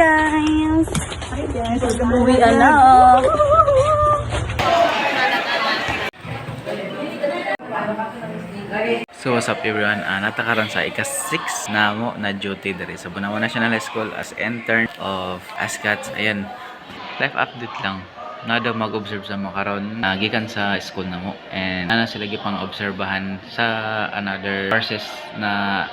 guys! Uwi na. So what's up everyone? Uh, natakaroon sa ika-6 na mo na duty diri sa Bunawa National School as intern of ASCAT. Ayan, life update lang. Na daw mag-observe sa mo karon uh, gikan sa school na mo and ana sila gipang obserbahan sa another courses na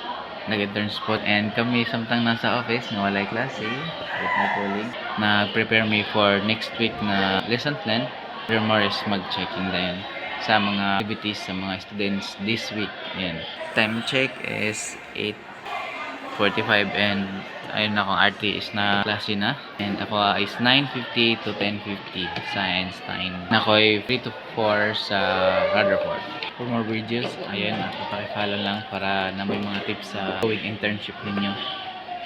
nag-intern spot and kami samtang nasa office nga walay klase with my colleague na prepare me for next week na lesson plan Furthermore is mag-checking din sa mga activities sa mga students this week. Yan. Time check is 8.45 and ayun na kung RT is na klase na. And ako ah, is 9.50 to 10.50 sa Einstein. Ako ay 3 to 4 sa Rutherford. For more videos, ayun, pakifollow lang para na may mga tips sa going internship ninyo.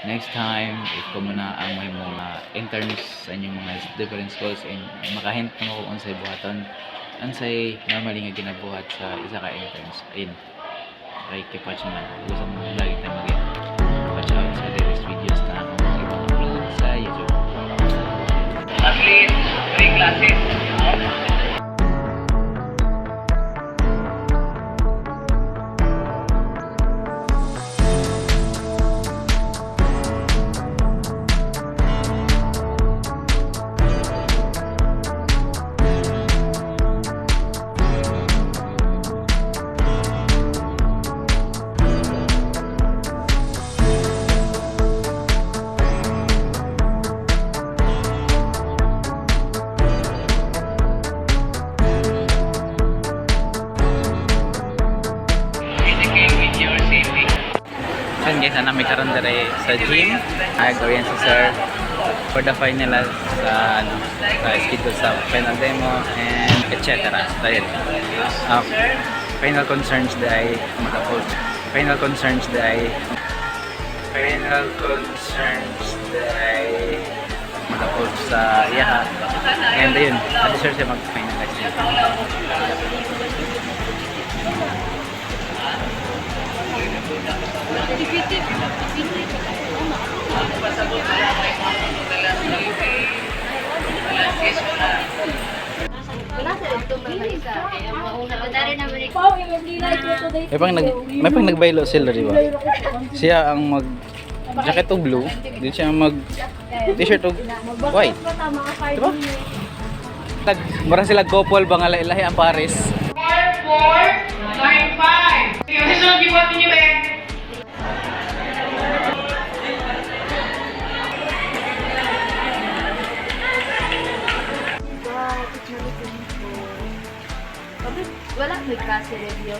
Next time, ikaw muna ang may mga interns sa inyong mga different schools and makahint mo kung unsay buhaton unsay normally nga ginabuhat sa isa ka interns. Ayun. Keep watching lang. Gusto mo lagi tayo mag watch out sa latest videos na akong ibang upload sa YouTube. At least three classes. Yan guys, ano may karon dere sa gym. Ay, gawin si sir for the final sa ano, sa schedule sa final demo and etc. Dahil uh, final concerns dahil mag-approach. Final concerns dahil final concerns dahil mag-approach sa iya And ayun, adi sir siya mag-final action. May pang nag may pang nagbaylo sila, di ba? Siya ang mag jacket og blue, di siya mag t-shirt og white. Di ba? Tag, mura sila couple ba nga ilahi ang Paris. Wala may klase review.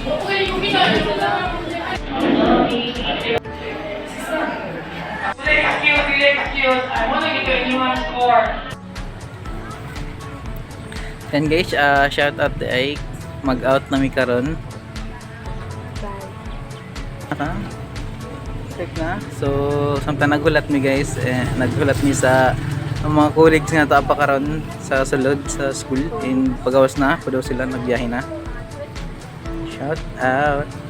Delay excuse, delay excuse. I want to give you a new one score. Yan guys, ah shout out ay mag-out na mi karon. Bye. Check na. So, samtang nagulat mi guys, eh, nagulat mi sa ang mga colleagues nga to pa karon sa sulod sa school in pagawas na, padaw sila nagbiyahe na. Shout out.